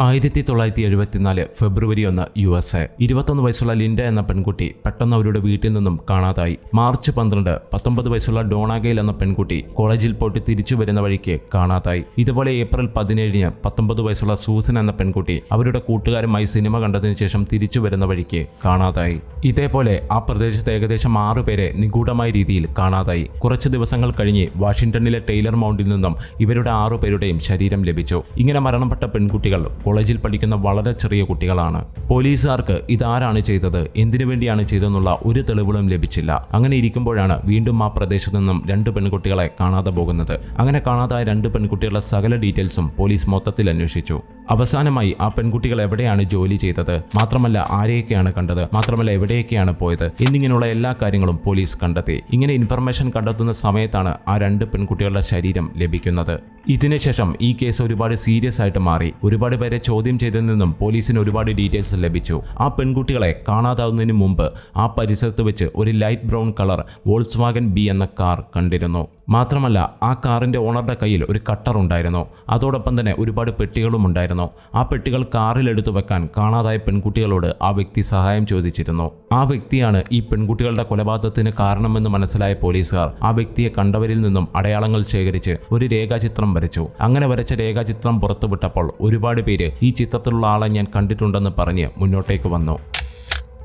ആയിരത്തി തൊള്ളായിരത്തി എഴുപത്തിനാല് ഫെബ്രുവരി ഒന്ന് യു എസ് എ. ഇരുപത്തൊന്ന് വയസ്സുള്ള ലിൻഡ എന്ന പെൺകുട്ടി പെട്ടെന്ന് അവരുടെ വീട്ടിൽ നിന്നും കാണാതായി. മാർച്ച് പന്ത്രണ്ട് പത്തൊമ്പത് വയസ്സുള്ള ഡോണാഗയിൽ എന്ന പെൺകുട്ടി കോളേജിൽ പോയിട്ട് തിരിച്ചു വരുന്ന വഴിക്ക് കാണാതായി. ഇതുപോലെ ഏപ്രിൽ പതിനേഴിന് പത്തൊമ്പത് വയസ്സുള്ള സൂസൻ എന്ന പെൺകുട്ടി അവരുടെ കൂട്ടുകാരുമായി സിനിമ കണ്ടതിന് ശേഷം തിരിച്ചു വരുന്ന വഴിക്ക് കാണാതായി. ഇതേപോലെ ആ പ്രദേശത്ത് ഏകദേശം ആറ് പേരെ നിഗൂഢമായ രീതിയിൽ കാണാതായി. കുറച്ച് ദിവസങ്ങൾ കഴിഞ്ഞ് വാഷിംഗ്ടണിലെ ടെയ്ലർ മൗണ്ടിൽ നിന്നും ഇവരുടെ ആറു പേരുടെയും ശരീരം ലഭിച്ചു. ഇങ്ങനെ മരണപ്പെട്ട പെൺകുട്ടികൾ കോളേജിൽ പഠിക്കുന്ന വളരെ ചെറിയ കുട്ടികളാണ്. പോലീസുകാർക്ക് ഇതാരാണ് ചെയ്തത്? എന്തിനു വേണ്ടിയാണ് ചെയ്തതെന്നുള്ള ഒരു തെളിവുകളും ലഭിച്ചില്ല. അങ്ങനെ ഇരിക്കുമ്പോഴാണ് വീണ്ടും ആ പ്രദേശത്ത് നിന്നും രണ്ട് പെൺകുട്ടികളെ കാണാതെ പോകുന്നത്. അങ്ങനെ കാണാതായ രണ്ട് പെൺകുട്ടികളുടെ സകല ഡീറ്റെയിൽസും പോലീസ് മൊത്തത്തിൽ അന്വേഷിച്ചു. അവസാനമായി ആ പെൺകുട്ടികൾ എവിടെയാണ് ജോലി ചെയ്തത്? മാത്രമല്ല ആരെയൊക്കെയാണ് കണ്ടത്? മാത്രമല്ല എവിടെയൊക്കെയാണ് പോയത്? എന്നിങ്ങനെയുള്ള എല്ലാ കാര്യങ്ങളും പോലീസ് കണ്ടെത്തി. ഇങ്ങനെ ഇൻഫർമേഷൻ കണ്ടെത്തുന്ന സമയത്താണ് ആ രണ്ട് പെൺകുട്ടികളുടെ ശരീരം ലഭിക്കുന്നത്. ഇതിനുശേഷം ഈ കേസ് ഒരുപാട് സീരിയസ് ആയിട്ട് മാറി. ഒരുപാട് പേരെ ചോദ്യം ചെയ്തതിൽ നിന്നും പോലീസിന് ഒരുപാട് ഡീറ്റെയിൽസ് ലഭിച്ചു. ആ പെൺകുട്ടികളെ കാണാതാവുന്നതിന് മുമ്പ് ആ പരിസരത്ത് വെച്ച് ഒരു light brown colour Volkswagen B എന്ന കാർ കണ്ടിരുന്നു. മാത്രമല്ല ആ കാറിന്റെ ഓണറുടെ കയ്യിൽ ഒരു കട്ടർ ഉണ്ടായിരുന്നു. അതോടൊപ്പം തന്നെ ഒരുപാട് പെട്ടികളും ഉണ്ടായിരുന്നു ആ പെട്ടികൾ കാറിലെടുത്തു വെക്കാൻ കാണാതായ പെൺകുട്ടികളോട് ആ വ്യക്തി സഹായം ചോദിച്ചിരുന്നു. ആ വ്യക്തിയാണ് ഈ പെൺകുട്ടികളുടെ കൊലപാതകത്തിന് കാരണമെന്ന് മനസ്സിലായ പോലീസുകാർ ആ വ്യക്തിയെ കണ്ടവരിൽ നിന്നും അടയാളങ്ങൾ ശേഖരിച്ച് ഒരു രേഖാചിത്രം വരച്ചു. അങ്ങനെ വരച്ച രേഖാചിത്രം പുറത്തുവിട്ടപ്പോൾ ഒരുപാട് പേര് ഈ ചിത്രത്തിലുള്ള ആളെ ഞാൻ കണ്ടിട്ടുണ്ടെന്ന് പറഞ്ഞ് മുന്നോട്ടേക്ക് വന്നു.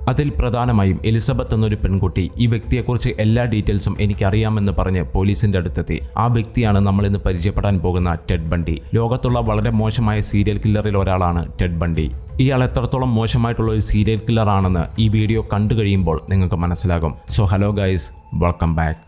അതിൽ പ്രധാനമായും എലിസബത്ത് എന്നൊരു പെൺകുട്ടി ഈ വ്യക്തിയെക്കുറിച്ച് എല്ലാ ഡീറ്റെയിൽസും എനിക്കറിയാമെന്ന് പറഞ്ഞ് പോലീസിന്റെ അടുത്തെത്തി. ആ വ്യക്തിയാണ് നമ്മൾ ഇന്ന് പരിചയപ്പെടാൻ പോകുന്ന ടെഡ് ബണ്ടി. ലോകത്തുള്ള വളരെ മോശമായ സീരിയൽ കില്ലറിൽ ഒരാളാണ് ടെഡ് ബണ്ടി. ഇയാൾ എത്രത്തോളം മോശമായിട്ടുള്ള ഒരു സീരിയൽ കില്ലർ ആണെന്ന് ഈ വീഡിയോ കണ്ടു കഴിയുമ്പോൾ നിങ്ങൾക്ക് മനസ്സിലാകും. So hello guys welcome back.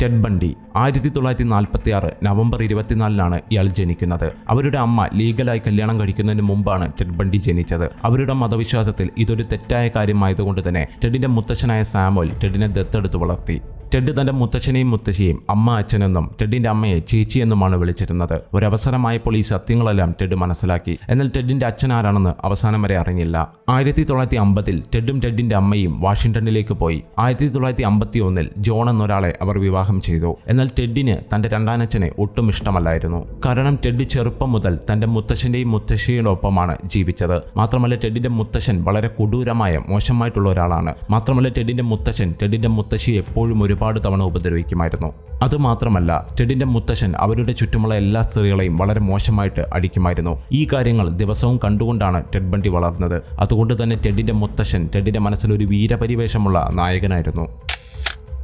Ted Bundy ആയിരത്തി തൊള്ളായിരത്തി നാൽപ്പത്തി ആറ് നവംബർ ഇരുപത്തിനാലിനാണ് ഇയാൾ ജനിക്കുന്നത്. അവരുടെ അമ്മ ലീഗലായി കല്യാണം കഴിക്കുന്നതിന് മുമ്പാണ് ടെഡ് ബണ്ടി ജനിച്ചത്. അവരുടെ മതവിശ്വാസത്തിൽ ഇതൊരു തെറ്റായ കാര്യമായതുകൊണ്ട് തന്നെ ടെഡിന്റെ മുത്തച്ഛനായ സാമുൽ ടെഡിനെ ദത്തെടുത്ത് വളർത്തി. ടെഡ് തന്റെ മുത്തച്ഛനെയും മുത്തശ്ശിയെയും അമ്മ അച്ഛനെന്നും ടെഡിന്റെ അമ്മയെ ചേച്ചി എന്നുമാണ് വിളിച്ചിരുന്നത്. ഒരവസരമായപ്പോൾ ഈ സത്യങ്ങളെല്ലാം ടെഡ് മനസ്സിലാക്കി. എന്നാൽ ടെഡിന്റെ അച്ഛൻ ആരാണെന്ന് അവസാനം വരെ അറിഞ്ഞില്ല. ആയിരത്തി തൊള്ളായിരത്തി അമ്പതിൽ ടെഡും ടെഡിന്റെ അമ്മയും വാഷിംഗ്ടണിലേക്ക് പോയി. ആയിരത്തി തൊള്ളായിരത്തി അമ്പത്തി ഒന്നിൽ ജോൺ എന്നൊരാളെ അവർ വിവാഹം ചെയ്തു. എന്നാൽ ടെഡിന് തന്റെ രണ്ടാനച്ഛനെ ഒട്ടും ഇഷ്ടമല്ലായിരുന്നു. കാരണം ടെഡ് ചെറുപ്പം മുതൽ തന്റെ മുത്തശ്ശന്റെയും മുത്തശ്ശിയുടെ ഒപ്പമാണ് ജീവിച്ചത്. മാത്രമല്ല ടെഡിന്റെ മുത്തശ്ശൻ വളരെ കൊടൂരമായ മോശമായിട്ടുള്ള ഒരാളാണ്. മാത്രമല്ല ടെഡിന്റെ മുത്തശ്ശൻ ടെഡിന്റെ മുത്തശ്ശി എപ്പോഴും ഒരുപാട് തവണ ഉപദ്രവിക്കുമായിരുന്നു. അതുമാത്രമല്ല ടെഡിന്റെ മുത്തശ്ശൻ അവരുടെ ചുറ്റുമുള്ള എല്ലാ സ്ത്രീകളെയും വളരെ മോശമായിട്ട് അടിക്കുമായിരുന്നു. ഈ കാര്യങ്ങൾ ദിവസവും കണ്ടുകൊണ്ടാണ് ടെഡ് ബണ്ടി വളർന്നത്. അതുകൊണ്ട് തന്നെ ടെഡിന്റെ മുത്തശ്ശൻ ടെഡിന്റെ മനസ്സിൽ ഒരു വീരപരിവേഷമുള്ള നായകനായിരുന്നു.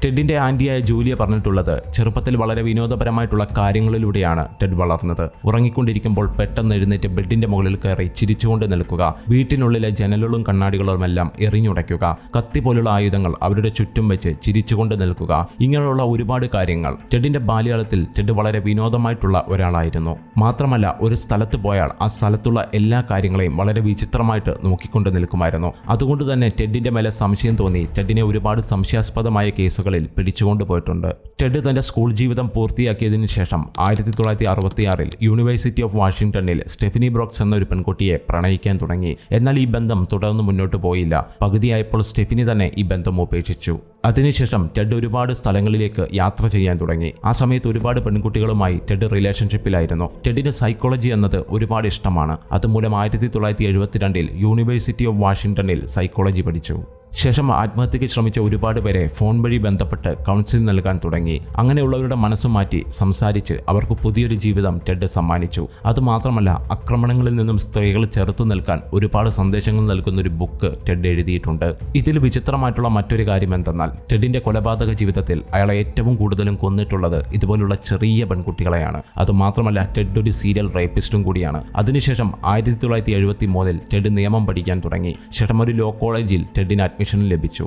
ടെഡിന്റെ ആന്റിയായ ജൂലിയ പറഞ്ഞിട്ടുള്ളത് ചെറുപ്പത്തിൽ വളരെ വിനോദപരമായിട്ടുള്ള കാര്യങ്ങളിലൂടെയാണ് ടെഡ് വളർന്നത്. ഉറങ്ങിക്കൊണ്ടിരിക്കുമ്പോൾ പെട്ടെന്ന് എഴുന്നേറ്റ് ബെഡിന്റെ മുകളിൽ കയറി ചിരിച്ചുകൊണ്ട് നിൽക്കുക വീട്ടിനുള്ളിലെ ജനലുകളും കണ്ണാടികളുമെല്ലാം എറിഞ്ഞുടയ്ക്കുക കത്തി പോലുള്ള ആയുധങ്ങൾ അവരുടെ ചുറ്റും വെച്ച് ചിരിച്ചുകൊണ്ട് നിൽക്കുക ഇങ്ങനെയുള്ള ഒരുപാട് കാര്യങ്ങൾ. ടെഡിന്റെ ബാല്യകാലത്തിൽ ടെഡ് വളരെ വിനോദമായിട്ടുള്ള ഒരാളായിരുന്നു. മാത്രമല്ല ഒരു സ്ഥലത്ത് പോയാൽ ആ സ്ഥലത്തുള്ള എല്ലാ കാര്യങ്ങളെയും വളരെ വിചിത്രമായിട്ട് നോക്കിക്കൊണ്ട് നിൽക്കുമായിരുന്നു. അതുകൊണ്ട് തന്നെ ടെഡിന്റെ മേലെ സംശയം തോന്നി. ടെഡിനെ ഒരുപാട് സംശയാസ്പദമായ കേസുകളിൽ പിടിച്ചുകൊണ്ടുപോയിട്ടുണ്ട് ടെഡ് തന്റെ സ്കൂൾ ജീവിതം പൂർത്തിയാക്കിയതിനു ശേഷം ആയിരത്തി തൊള്ളായിരത്തി അറുപത്തിയാറിൽ യൂണിവേഴ്സിറ്റി ഓഫ് വാഷിംഗ്ടണിൽ സ്റ്റെഫിനി ബ്രോക്സ് എന്ന ഒരു പെൺകുട്ടിയെ പ്രണയിക്കാൻ തുടങ്ങി. എന്നാൽ ഈ ബന്ധം തുടർന്ന് മുന്നോട്ട് പോയില്ല. പകുതിയായപ്പോൾ സ്റ്റെഫിനി തന്നെ ഈ ബന്ധം ഉപേക്ഷിച്ചു. അതിനുശേഷം ടെഡ് ഒരുപാട് സ്ഥലങ്ങളിലേക്ക് യാത്ര ചെയ്യാൻ തുടങ്ങി. ആ സമയത്ത് ഒരുപാട് പെൺകുട്ടികളുമായി ടെഡ് റിലേഷൻഷിപ്പിലായിരുന്നു. ടെഡിന് സൈക്കോളജി എന്നത് ഒരുപാട് ഇഷ്ടമാണ്. അതുമൂലം ആയിരത്തി തൊള്ളായിരത്തി എഴുപത്തിരണ്ടിൽ യൂണിവേഴ്സിറ്റി ഓഫ് വാഷിംഗ്ടണിൽ സൈക്കോളജി പഠിച്ചു. ശേഷം ആത്മഹത്യയ്ക്ക് ശ്രമിച്ച ഒരുപാട് പേരെ ഫോൺ വഴി ബന്ധപ്പെട്ട് കൗൺസിലിംഗ് നൽകാൻ തുടങ്ങി. അങ്ങനെയുള്ളവരുടെ മനസ്സ് മാറ്റി സംസാരിച്ച് അവർക്ക് പുതിയൊരു ജീവിതം ടെഡ് സമ്മാനിച്ചു. അതുമാത്രമല്ല ആക്രമണങ്ങളിൽ നിന്നും സ്ത്രീകൾ ചെറുത്തു നിൽക്കാൻ ഒരുപാട് സന്ദേശങ്ങൾ നൽകുന്ന ഒരു ബുക്ക് ടെഡ് എഴുതിയിട്ടുണ്ട്. ഇതിൽ വിചിത്രമായിട്ടുള്ള മറ്റൊരു കാര്യം എന്തെന്നാൽ ടെഡിന്റെ കൊലപാതക ജീവിതത്തിൽ അയാളെ ഏറ്റവും കൂടുതലും കൊന്നിട്ടുള്ളത് ഇതുപോലുള്ള ചെറിയ പെൺകുട്ടികളെയാണ്. അതുമാത്രമല്ല ടെഡ് ഒരു സീരിയൽ റേപ്പിസ്റ്റും കൂടിയാണ്. അതിനുശേഷം ആയിരത്തി തൊള്ളായിരത്തി എഴുപത്തി മൂന്നിൽ ടെഡ് നിയമം പഠിക്കാൻ തുടങ്ങി. ശേഷം ഒരു ലോ കോളേജിൽ ടെഡിന് അഡ്മിഷൻ ലഭിച്ചു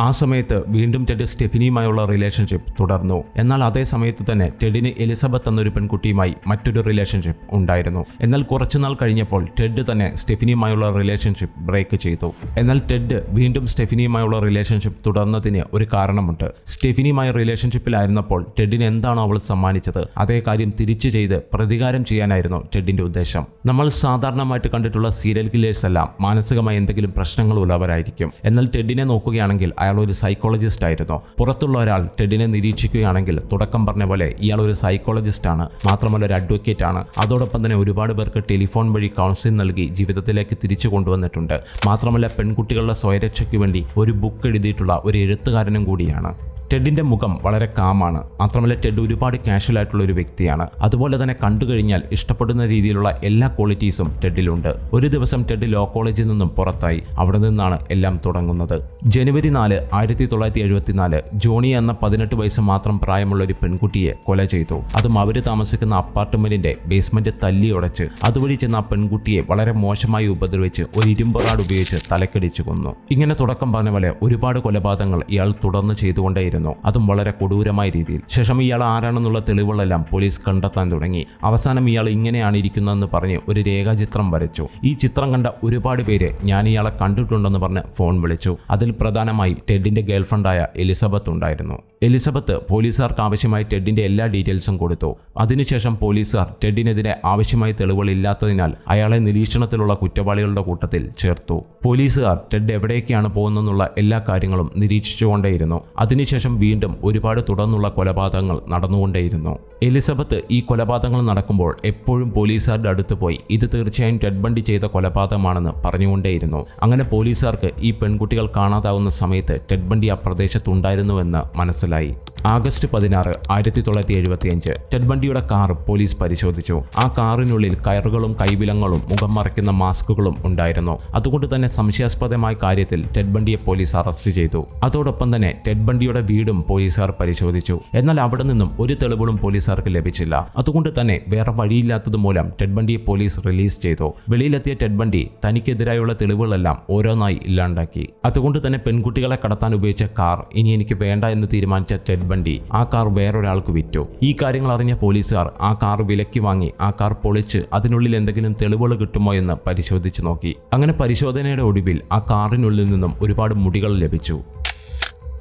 ആ സമയത്ത് വീണ്ടും ടെഡ് സ്റ്റെഫിനിയുമായുള്ള റിലേഷൻഷിപ്പ് തുടർന്നു. എന്നാൽ അതേ സമയത്ത് തന്നെ ടെഡിന് എലിസബത്ത് എന്നൊരു പെൺകുട്ടിയുമായി മറ്റൊരു റിലേഷൻഷിപ്പ് ഉണ്ടായിരുന്നു. എന്നാൽ കുറച്ചുനാൾ കഴിഞ്ഞപ്പോൾ ടെഡ് തന്നെ സ്റ്റെഫിനിയുമായുള്ള റിലേഷൻഷിപ്പ് ബ്രേക്ക് ചെയ്തു. എന്നാൽ ടെഡ് വീണ്ടും സ്റ്റെഫിനിയുമായുള്ള റിലേഷൻഷിപ്പ് തുടർന്നതിന് ഒരു കാരണമുണ്ട്. സ്റ്റെഫിനിയുമായി റിലേഷൻഷിപ്പിലായിരുന്നപ്പോൾ ടെഡിന് എന്താണോ അവൾ സമ്മാനിച്ചത്. അതേ കാര്യം തിരിച്ചു ചെയ്ത് പ്രതികാരം ചെയ്യാനായിരുന്നു ടെഡിന്റെ ഉദ്ദേശം. നമ്മൾ സാധാരണമായിട്ട് കണ്ടിട്ടുള്ള സീരിയൽ കില്ലേഴ്സ് എല്ലാം മാനസികമായി എന്തെങ്കിലും പ്രശ്നങ്ങൾ ഉള്ളവരായിരിക്കും. എന്നാൽ ടെഡിനെ നോക്കുകയാണെങ്കിൽ അയാൾ ഒരു സൈക്കോളജിസ്റ്റ് ആയിരുന്നു. പുറത്തുള്ള ഒരാൾ ടെഡിനെ നിരീക്ഷിക്കുകയാണെങ്കിൽ തുടക്കം പറഞ്ഞ പോലെ ഇയാൾ ഒരു സൈക്കോളജിസ്റ്റ് ആണ്. മാത്രമല്ല ഒരു അഡ്വക്കേറ്റ് ആണ്. അതോടൊപ്പം തന്നെ ഒരുപാട് പേർക്ക് ടെലിഫോൺ വഴി കൗൺസിലിംഗ് നൽകി ജീവിതത്തിലേക്ക് തിരിച്ചു കൊണ്ടുവന്നിട്ടുണ്ട്. മാത്രമല്ല പെൺകുട്ടികളുടെ സ്വയരക്ഷയ്ക്ക് വേണ്ടി ഒരു ബുക്ക് എഴുതിയിട്ടുള്ള ഒരു എഴുത്തുകാരനും കൂടിയാണ്. ടെഡിന്റെ മുഖം വളരെ കാമാണ്. മാത്രമല്ല ടെഡ് ഒരുപാട് കാഷ്വൽ ആയിട്ടുള്ള ഒരു വ്യക്തിയാണ്. അതുപോലെ തന്നെ കണ്ടു കഴിഞ്ഞാൽ ഇഷ്ടപ്പെടുന്ന രീതിയിലുള്ള എല്ലാ ക്വാളിറ്റീസും ടെഡിലുണ്ട്. ഒരു ദിവസം ടെഡ് ലോ കോളേജിൽ നിന്നും പുറത്തായി. അവിടെ നിന്നാണ് എല്ലാം തുടങ്ങുന്നത്. ജനുവരി നാല് ആയിരത്തി തൊള്ളായിരത്തി എഴുപത്തിനാല് ജോണി എന്ന പതിനെട്ട് വയസ്സ് മാത്രം പ്രായമുള്ള ഒരു പെൺകുട്ടിയെ കൊല ചെയ്തു. അതും അവർ താമസിക്കുന്ന അപ്പാർട്ട്മെന്റിന്റെ ബേസ്മെന്റ് തല്ലി ഉടച്ച്. അതുവഴി ചെന്ന ആ പെൺകുട്ടിയെ വളരെ മോശമായി ഉപദ്രവിച്ച് ഒരു ഇരുമ്പൊറാട് ഉപയോഗിച്ച് തലക്കടിച്ചു കൊന്നു. ഇങ്ങനെ തുടക്കം പറഞ്ഞ പോലെ ഒരുപാട് കൊലപാതകങ്ങൾ ഇയാൾ തുടർന്ന് ചെയ്തുകൊണ്ടേയിരുന്നു. അതും വളരെ കൊടൂരമായ രീതിയിൽ. ശേഷം ഇയാൾ ആരാണെന്നുള്ള തെളിവുകളെല്ലാം പോലീസ് കണ്ടെത്താൻ തുടങ്ങി. അവസാനം ഇയാൾ ഇങ്ങനെയാണ് ഇരിക്കുന്നതെന്ന് പറഞ്ഞ് ഒരു രേഖാചിത്രം വരച്ചു. ഈ ചിത്രം കണ്ട ഒരുപാട് പേര് ഞാൻ ഇയാളെ കണ്ടിട്ടുണ്ടെന്ന് പറഞ്ഞ് ഫോൺ വിളിച്ചു. അതിൽ പ്രധാനമായി ടെഡിന്റെ ഗേൾഫ്രണ്ടായ എലിസബത്ത് ഉണ്ടായിരുന്നു. എലിസബത്ത് പോലീസുകാർക്ക് ആവശ്യമായി ടെഡിന്റെ എല്ലാ ഡീറ്റെയിൽസും കൊടുത്തു. അതിനുശേഷം പോലീസുകാർ ടെഡിനെതിരെ ആവശ്യമായ തെളിവുകൾ ഇല്ലാത്തതിനാൽ അയാളെ നിരീക്ഷണത്തിലുള്ള കുറ്റവാളികളുടെ കൂട്ടത്തിൽ ചേർത്തു. പോലീസുകാർ ടെഡ് എവിടേക്കാണ് പോകുന്നതെന്നുള്ള എല്ലാ കാര്യങ്ങളും നിരീക്ഷിച്ചുകൊണ്ടേയിരുന്നു. അതിനുശേഷം വീണ്ടും ഒരുപാട് തുടർന്നുള്ള കൊലപാതകങ്ങൾ നടന്നുകൊണ്ടേയിരുന്നു. എലിസബത്ത് ഈ കൊലപാതകങ്ങൾ നടക്കുമ്പോൾ എപ്പോഴും പോലീസുകാരുടെ അടുത്ത് പോയി ഇത് തീർച്ചയായും ടെഡ് ബണ്ടി ചെയ്ത കൊലപാതകമാണെന്ന് പറഞ്ഞുകൊണ്ടേയിരുന്നു. അങ്ങനെ പോലീസുകാർക്ക് ഈ പെൺകുട്ടികൾ കാണാതാവുന്ന സമയത്ത് ടെഡ് ബണ്ടി ആ പ്രദേശത്തുണ്ടായിരുന്നുവെന്ന് മനസ്സിലായി. ആഗസ്റ്റ് പതിനാറ് ആയിരത്തി തൊള്ളായിരത്തി എഴുപത്തിയഞ്ച് ടെഡ്ബണ്ടിയുടെ കാർ പോലീസ് പരിശോധിച്ചു. ആ കാറിനുള്ളിൽ കയറുകളും കൈവിലങ്ങളും മുഖം മറയ്ക്കുന്ന മാസ്കുകളും ഉണ്ടായിരുന്നു. അതുകൊണ്ട് തന്നെ സംശയാസ്പദമായ കാര്യത്തിൽ ടെഡ്ബണ്ടിയെ പോലീസ് അറസ്റ്റ് ചെയ്തു. അതോടൊപ്പം തന്നെ ടെഡ് ബണ്ടിയുടെ വീടും പോലീസുകാർ പരിശോധിച്ചു. എന്നാൽ അവിടെ നിന്നും ഒരു തെളിവുകളും പോലീസുകാർക്ക് ലഭിച്ചില്ല. അതുകൊണ്ട് തന്നെ വേറെ വഴിയില്ലാത്തത് മൂലം ടെഡ് ബണ്ടിയെ പോലീസ് റിലീസ് ചെയ്തു. വെളിയിലെത്തിയ ടെഡ് ബണ്ടി തനിക്കെതിരായുള്ള തെളിവുകളെല്ലാം ഓരോന്നായി ഇല്ലാണ്ടാക്കി. അതുകൊണ്ട് തന്നെ പെൺകുട്ടികളെ കടത്താൻ ഉപയോഗിച്ച കാർ ഇനി എനിക്ക് വേണ്ട എന്ന് തീരുമാനിച്ച ടെഡ് ബണ്ടി ആ കാർ വേറൊരാൾക്ക് വിറ്റു. ഈ കാര്യങ്ങൾ അറിഞ്ഞ പോലീസുകാർ ആ കാർ വിലക്കി വാങ്ങി ആ കാർ പൊളിച്ച് അതിനുള്ളിൽ എന്തെങ്കിലും തെളിവുകൾ കിട്ടുമോ എന്ന് പരിശോധിച്ചു നോക്കി. അങ്ങനെ പരിശോധനയുടെ ഒടുവിൽ ആ കാറിനുള്ളിൽ നിന്നും ഒരുപാട് മുടികൾ ലഭിച്ചു.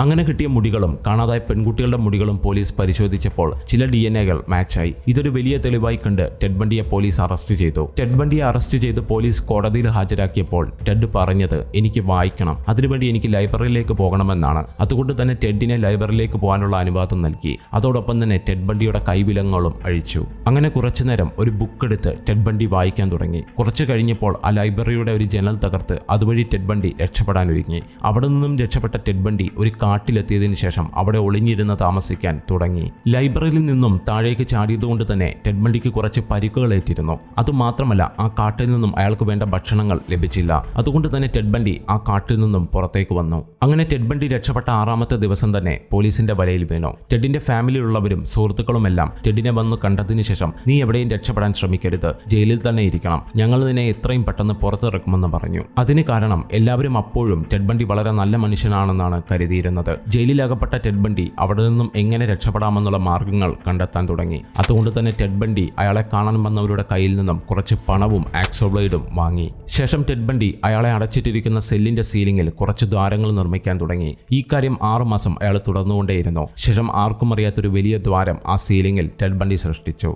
അങ്ങനെ കിട്ടിയ മുടികളും കാണാതായ പെൺകുട്ടികളുടെ മുടികളും പോലീസ് പരിശോധിച്ചപ്പോൾ ചില ഡി എൻ എകൾ മാച്ചായി. ഇതൊരു വലിയ തെളിവായി കണ്ട് ടെഡ് ബണ്ടിയെ പോലീസ് അറസ്റ്റ് ചെയ്തു. ടെഡ് ബണ്ടിയെ അറസ്റ്റ് ചെയ്ത് പോലീസ് കോടതിയിൽ ഹാജരാക്കിയപ്പോൾ ടെഡ് പറഞ്ഞത് എനിക്ക് വായിക്കണം. അതിനുവേണ്ടി എനിക്ക് ലൈബ്രറിയിലേക്ക് പോകണമെന്നാണ്. അതുകൊണ്ട് തന്നെ ടെഡിനെ ലൈബ്രറിയിലേക്ക് പോകാനുള്ള അനുവാദം നൽകി. അതോടൊപ്പം തന്നെ ടെഡ് ബണ്ടിയുടെ കൈവിലങ്ങളും അഴിച്ചു. അങ്ങനെ കുറച്ചു നേരം ഒരു ബുക്ക് എടുത്ത് ടെഡ് ബണ്ടി വായിക്കാൻ തുടങ്ങി. കുറച്ചു കഴിഞ്ഞപ്പോൾ ആ ലൈബ്രറിയുടെ ഒരു ജനൽ തകർത്ത് അതുവഴി ടെഡ് ബണ്ടി രക്ഷപ്പെടാൻ ഒരുങ്ങി അവിടെ നിന്നും രക്ഷപ്പെട്ട ടെഡ് ബണ്ടി ഒരു കാട്ടിലെത്തിയതിനു ശേഷം അവിടെ ഒളിഞ്ഞിരുന്ന് താമസിക്കാൻ തുടങ്ങി. ലൈബ്രറിയിൽ നിന്നും താഴേക്ക് ചാടിയതുകൊണ്ട് തന്നെ ടെഡ്മണ്ടിക്ക് കുറച്ച് പരിക്കുകൾ ഏറ്റിരുന്നു. അതുമാത്രമല്ല ആ കാട്ടിൽ നിന്നും അയാൾക്ക് വേണ്ട ഭക്ഷണങ്ങൾ ലഭിച്ചില്ല. അതുകൊണ്ട് തന്നെ ടെഡ്ബണ്ടി ആ കാട്ടിൽ നിന്നും പുറത്തേക്ക് വന്നു. അങ്ങനെ ടെഡ്ബണ്ടി രക്ഷപ്പെട്ട ആറാമത്തെ ദിവസം തന്നെ പോലീസിന്റെ വലയിൽ വീണു. ടെഡിന്റെ ഫാമിലിയിലുള്ളവരും സുഹൃത്തുക്കളുമെല്ലാം ടെഡിനെ വന്ന് കണ്ടതിന് ശേഷം നീ എവിടെയും രക്ഷപ്പെടാൻ ശ്രമിക്കരുത്. ജയിലിൽ തന്നെ ഇരിക്കണം. ഞങ്ങൾ നിന്നെ എത്രയും പെട്ടെന്ന് പുറത്തിറക്കുമെന്ന് പറഞ്ഞു. അതിന് കാരണം എല്ലാവരും അപ്പോഴും ടെഡ്ബണ്ടി വളരെ നല്ല മനുഷ്യനാണെന്നാണ് കരുതിയിരുന്നത്. ജയിലിലകപ്പെട്ട ടെഡ് ബണ്ടി അവിടെ നിന്നും എങ്ങനെ രക്ഷപ്പെടാമെന്നുള്ള മാർഗങ്ങൾ കണ്ടെത്താൻ തുടങ്ങി. അതുകൊണ്ട് തന്നെ ടെഡ് ബണ്ടി അയാളെ കാണാൻ വന്നവരുടെ കയ്യിൽ നിന്നും കുറച്ച് പണവും ആക്സോബ്ലേഡും വാങ്ങി. ശേഷം ടെഡ് ബണ്ടി അയാളെ അടച്ചിട്ടിരിക്കുന്ന സെല്ലിന്റെ സീലിംഗിൽ കുറച്ച് ദ്വാരങ്ങൾ നിർമ്മിക്കാൻ തുടങ്ങി. ഈ കാര്യം ആറുമാസം അയാൾ തുടർന്നുകൊണ്ടേയിരുന്നു. ശേഷം ആർക്കും അറിയാത്തൊരു വലിയ ദ്വാരം ആ സീലിംഗിൽ ടെഡ് ബണ്ടി സൃഷ്ടിച്ചു.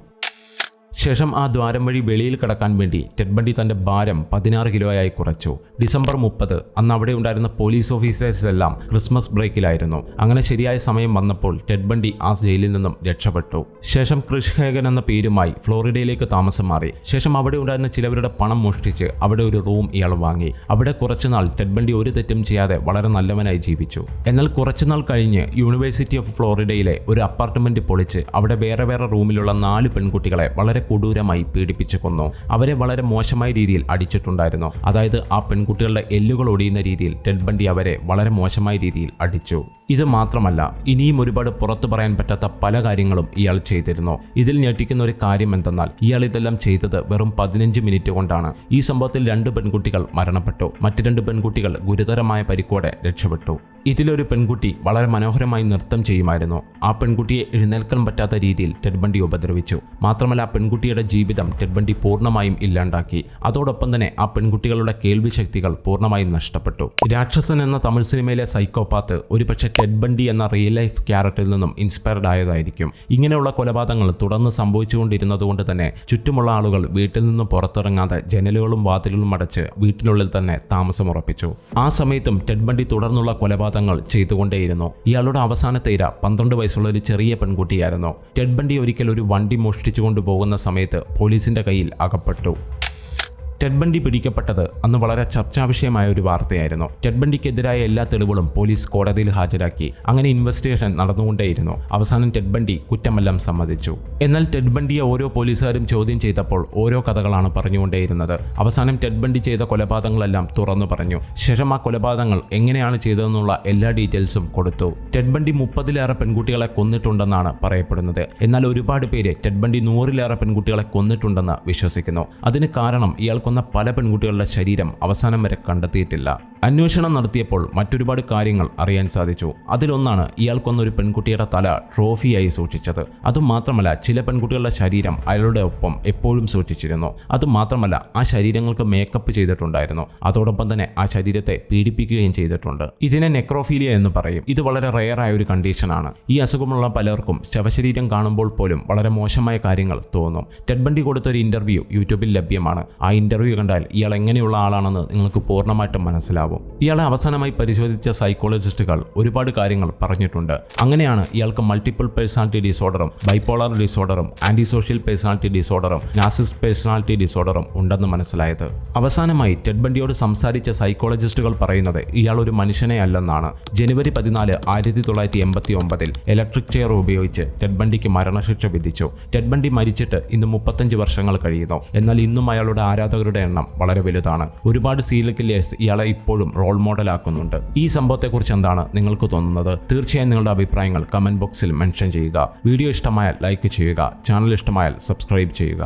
ശേഷം ആ ദ്വാരം വഴി വെളിയിൽ കടക്കാൻ വേണ്ടി ടെഡ് ബണ്ടി തന്റെ ഭാരം പതിനാറ് കിലോയായി കുറച്ചു. ഡിസംബർ മുപ്പത് അന്ന് അവിടെ ഉണ്ടായിരുന്ന പോലീസ് ഓഫീസേഴ്സ് എല്ലാം ക്രിസ്മസ് ബ്രേക്കിലായിരുന്നു. അങ്ങനെ ശരിയായ സമയം വന്നപ്പോൾ ടെഡ് ബണ്ടി ആ ജയിലിൽ നിന്നും രക്ഷപ്പെട്ടു. ശേഷം ക്രിഷ് ഹേഗൻ എന്ന പേരുമായി ഫ്ലോറിഡയിലേക്ക് താമസം മാറി. ശേഷം അവിടെ ഉണ്ടായിരുന്ന ചിലവരുടെ പണം മോഷ്ടിച്ച് അവിടെ ഒരു റൂം ഇയാൾ വാങ്ങി. അവിടെ കുറച്ചുനാൾ ടെഡ് ബണ്ടി ഒരു തെറ്റും ചെയ്യാതെ വളരെ നല്ലവനായി ജീവിച്ചു. എന്നാൽ കുറച്ചുനാൾ കഴിഞ്ഞ് യൂണിവേഴ്സിറ്റി ഓഫ് ഫ്ലോറിഡയിലെ ഒരു അപ്പാർട്ട്മെന്റ് പൊളിച്ച് അവിടെ വേറെ വേറെ റൂമിലുള്ള നാല് പെൺകുട്ടികളെ വളരെ കൊടൂരമായി പീഡിപ്പിച്ചു കൊന്നു. അവരെ വളരെ മോശമായ രീതിയിൽ അടിച്ചിട്ടുണ്ടായിരുന്നു. അതായത് ആ പെൺകുട്ടികളുടെ എല്ലുകൾ ഒടിയുന്ന രീതിയിൽ ടെഡ് ബണ്ടി അവരെ വളരെ മോശമായ രീതിയിൽ അടിച്ചു. ഇത് മാത്രമല്ല ഇനിയും ഒരുപാട് പുറത്തു പറയാൻ പറ്റാത്ത പല കാര്യങ്ങളും ഇയാൾ ചെയ്തിരുന്നു. ഇതിൽ ഞെട്ടിക്കുന്ന ഒരു കാര്യം എന്തെന്നാൽ ഇയാൾ ഇതെല്ലാം ചെയ്തത് വെറും പതിനഞ്ച് മിനിറ്റ് കൊണ്ടാണ്. ഈ സംഭവത്തിൽ രണ്ട് പെൺകുട്ടികൾ മരണപ്പെട്ടു. മറ്റു രണ്ട് പെൺകുട്ടികൾ ഗുരുതരമായ പരിക്കോടെ രക്ഷപ്പെട്ടു. ഇതിലൊരു പെൺകുട്ടി വളരെ മനോഹരമായി നൃത്തം ചെയ്യുമായിരുന്നു. ആ പെൺകുട്ടിയെ എഴുന്നേൽക്കാൻ പറ്റാത്ത രീതിയിൽ ടെഡ്ബണ്ടി ഉപദ്രവിച്ചു. മാത്രമല്ല ആ പെൺകുട്ടിയുടെ ജീവിതം ടെഡ്ബണ്ടി പൂർണമായും ഇല്ലാണ്ടാക്കി. അതോടൊപ്പം തന്നെ ആ പെൺകുട്ടികളുടെ കേൾവി ശക്തികൾ പൂർണമായും നഷ്ടപ്പെട്ടു. രാക്ഷസൻ എന്ന തമിഴ് സിനിമയിലെ സൈക്കോപാത്ത് ഒരുപക്ഷെ ടെഡ്ബണ്ടി എന്ന റിയൽ ലൈഫ് ക്യാരക്ടറിൽ നിന്നും ഇൻസ്പയർഡ് ആയതായിരിക്കും. ഇങ്ങനെയുള്ള കൊലപാതകങ്ങൾ തുടർന്ന് സംഭവിച്ചുകൊണ്ടിരുന്നതുകൊണ്ട് തന്നെ ചുറ്റുമുള്ള ആളുകൾ വീട്ടിൽ നിന്ന് പുറത്തിറങ്ങാതെ ജനലുകളും വാതിലുകളും അടച്ച് വീട്ടിനുള്ളിൽ തന്നെ താമസമുറപ്പിച്ചു. ആ സമയത്തും ടെഡ്ബണ്ടി തുടർന്നുള്ള കൊലപാതകങ്ങൾ കൊലപാതകങ്ങൾ ചെയ്തുകൊണ്ടേയിരുന്നു. ഇയാളുടെ അവസാനത്തെ ഇര പന്ത്രണ്ട് വയസ്സുള്ള ഒരു ചെറിയ പെൺകുട്ടിയായിരുന്നു. ടെഡ് ബണ്ടി ഒരിക്കൽ ഒരു വണ്ടി മോഷ്ടിച്ചു കൊണ്ടുപോകുന്ന സമയത്ത് പോലീസിന്റെ കയ്യിൽ അകപ്പെട്ടു. ടെഡ് ബണ്ടി പിടിക്കപ്പെട്ടത് അന്ന് വളരെ ചർച്ചാ വിഷയമായ ഒരു വാർത്തയായിരുന്നു. ടെഡ് ബണ്ടിക്കെതിരായ എല്ലാ തെളിവുകളും പോലീസ് കോടതിയിൽ ഹാജരാക്കി. അങ്ങനെ ഇൻവെസ്റ്റിഗേഷൻ നടന്നുകൊണ്ടേയിരുന്നു. അവസാനം ടെഡ് ബണ്ടി കുറ്റമെല്ലാം സമ്മതിച്ചു. എന്നാൽ ടെഡ് ബണ്ടിയെ ഓരോ പോലീസുകാരും ചോദ്യം ചെയ്തപ്പോൾ ഓരോ കഥകളാണ് പറഞ്ഞുകൊണ്ടേയിരുന്നത്. അവസാനം ടെഡ് ബണ്ടി ചെയ്ത കൊലപാതകങ്ങളെല്ലാം തുറന്നു പറഞ്ഞു. ശേഷം ആ കൊലപാതകങ്ങൾ എങ്ങനെയാണ് ചെയ്തതെന്നുള്ള എല്ലാ ഡീറ്റെയിൽസും കൊടുത്തു. ടെഡ് ബണ്ടി മുപ്പതിലേറെ പെൺകുട്ടികളെ കൊന്നിട്ടുണ്ടെന്നാണ് പറയപ്പെടുന്നത്. എന്നാൽ ഒരുപാട് പേര് ടെഡ് ബണ്ടി നൂറിലേറെ പെൺകുട്ടികളെ കൊന്നിട്ടുണ്ടെന്ന് വിശ്വസിക്കുന്നു. അതിന് കാരണം ഇയാൾ കൊന്ന പല പെൺകുട്ടികളുടെ ശരീരം അവസാനം വരെ കണ്ടെത്തിയിട്ടില്ല. അന്വേഷണം നടത്തിയപ്പോൾ മറ്റൊരുപാട് കാര്യങ്ങൾ അറിയാൻ സാധിച്ചു. അതിലൊന്നാണ് ഇയാൾ കൊന്ന ഒരു പെൺകുട്ടിയുടെ തല ട്രോഫിയായി സൂക്ഷിച്ചത്. അതുമാത്രമല്ല ചില പെൺകുട്ടികളുടെ ശരീരം അയാളുടെ ഒപ്പം എപ്പോഴും സൂക്ഷിച്ചിരുന്നു. അതുമാത്രമല്ല ആ ശരീരങ്ങൾക്ക് മേക്കപ്പ് ചെയ്തിട്ടുണ്ടായിരുന്നു. അതോടൊപ്പം തന്നെ ആ ശരീരത്തെ പീഡിപ്പിക്കുകയും ചെയ്തിട്ടുണ്ട്. ഇതിനെ നെക്രോഫീലിയ എന്ന് പറയും. ഇത് വളരെ റെയറായ ഒരു കണ്ടീഷനാണ് ഈ അസുഖമുള്ള പലർക്കും ശവശരീരം കാണുമ്പോൾ പോലും വളരെ മോശമായ കാര്യങ്ങൾ തോന്നും. ടെഡ്ബണ്ടി കൊടുത്ത ഒരു ഇന്റർവ്യൂ യൂട്യൂബിൽ ലഭ്യമാണ്. ആ ഇന്റർവ്യൂ കണ്ടാൽ ഇയാൾ എങ്ങനെയുള്ള ആളാണെന്ന് നിങ്ങൾക്ക് പൂർണമായിട്ടും മനസ്സിലാവും. ഇയാളെ അവസാനമായി പരിശോധിച്ച സൈക്കോളജിസ്റ്റുകൾ ഒരുപാട് കാര്യങ്ങൾ പറഞ്ഞിട്ടുണ്ട്. അങ്ങനെയാണ് ഇയാൾക്ക് മൾട്ടിപ്പിൾ പേഴ്സണാലിറ്റി ഡിസോർഡറും ബൈപ്പോളർ ഡിസോർഡറും ആന്റി സോഷ്യൽ പേഴ്സണാലിറ്റി ഡിസോർഡറും നാസിസ് പേഴ്സണാലിറ്റി ഡിസോർഡറും ഉണ്ടെന്ന് മനസ്സിലായത്. അവസാനമായി ടെഡ് ബണ്ടിയോട് സംസാരിച്ച സൈക്കോളജിസ്റ്റുകൾ പറയുന്നത് ഇയാൾ ഒരു മനുഷ്യനെ അല്ലെന്നാണ്. ജനുവരി പതിനാല് ആയിരത്തി തൊള്ളായിരത്തി എൺപത്തി ഒമ്പതിൽ ഇലക്ട്രിക് ചെയർ ഉപയോഗിച്ച് ടെഡ് ബണ്ടിക്ക് മരണശിക്ഷ വിധിച്ചു. ടെഡ് ബണ്ടി മരിച്ചിട്ട് ഇന്ന് മുപ്പത്തഞ്ച് വർഷങ്ങൾ കഴിയുന്നു. എന്നാൽ ഇന്നും അയാളുടെ ആരാധകരുടെ എണ്ണം വളരെ വലുതാണ്. ഒരുപാട് സീരിയൽ കില്ലേഴ്സ് ഇയാളെ ഇപ്പോഴും റോൾ മോഡൽ ആക്കുന്നുണ്ട്. ഈ സംഭവത്തെക്കുറിച്ച് എന്താണ് നിങ്ങൾക്ക് തോന്നുന്നത്? തീർച്ചയായും നിങ്ങളുടെ അഭിപ്രായങ്ങൾ കമന്റ് ബോക്സിൽ മെൻഷൻ ചെയ്യുക. വീഡിയോ ഇഷ്ടമായാൽ ലൈക്ക് ചെയ്യുക. ചാനൽ ഇഷ്ടമായാൽ സബ്സ്ക്രൈബ് ചെയ്യുക.